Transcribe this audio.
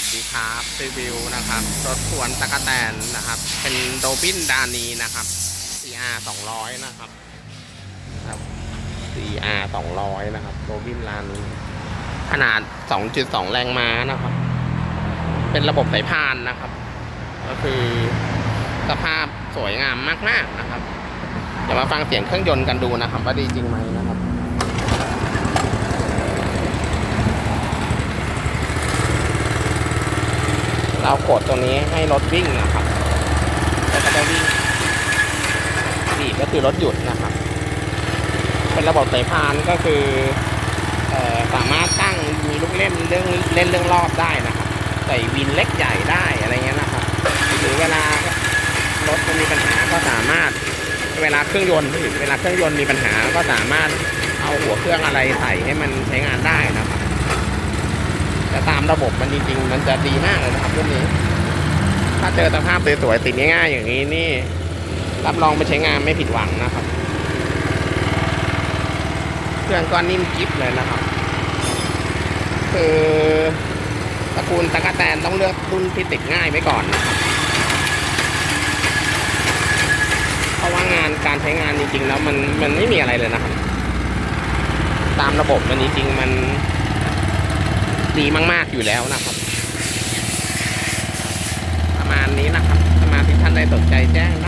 วัสดีครับรีวิวนะครับ รถสวนตะกะแตนนะครับ เป็นโดบินดานีนะครับ CR 200 นะครับครับ CR 200 นะครับโดบินลานีขนาด 2.2 แรงม้านะครับ เป็นระบบสายพานนะครับ ก็คือสภาพสวยงามมากๆนะครับ เดี๋ยวมาฟังเสียงเครื่องยนต์กันดูนะครับ ว่าดีจริงไหมนะครับ เรากดตัวนี้ให้รถวิ่งนะครับแล้วก็จะวิ่งบีบก็คือรถหยุดนะครับ เป็นระบบสายพานก็คืออสามารถตั้งมีลูกเล่นเรื่องเล่นเรื่องรอบได้นะครับใส่วินเล็กใหญ่ได้อะไรเงี้ยนะครับหรือเวลารถมันมีปัญหาก็สามารถเวลาเครื่องยนต์เวลาเครื่องยนต์มีปัญหาก็สามารถเอาหัวเครื่องอะไรใส่ให้มันใช้งานได้นะครับ ระบบมันจริง ๆ มันจะดีมากเลยนะครับรุ่นนี้ ถ้าเจอสภาพสวยๆติดง่ายๆอย่างนี้นี่ รับรองไปใช้งานไม่ผิดหวังนะครับ เครื่องก็นิ่มกิ๊บเลยนะครับ คือตระกูลตะกะแตนต้องเลือกรุ่นที่ติดง่ายไว้ก่อนนะครับเพราะว่างานการใช้งานจริงๆแล้วมันมันไม่มีอะไรเลยนะครับ ตามระบบมันจริงๆมัน ดีมาก ๆ อยู่แล้วนะครับ ประมาณนี้นะครับ สมาชิกท่านใดสนใจแจ้งได้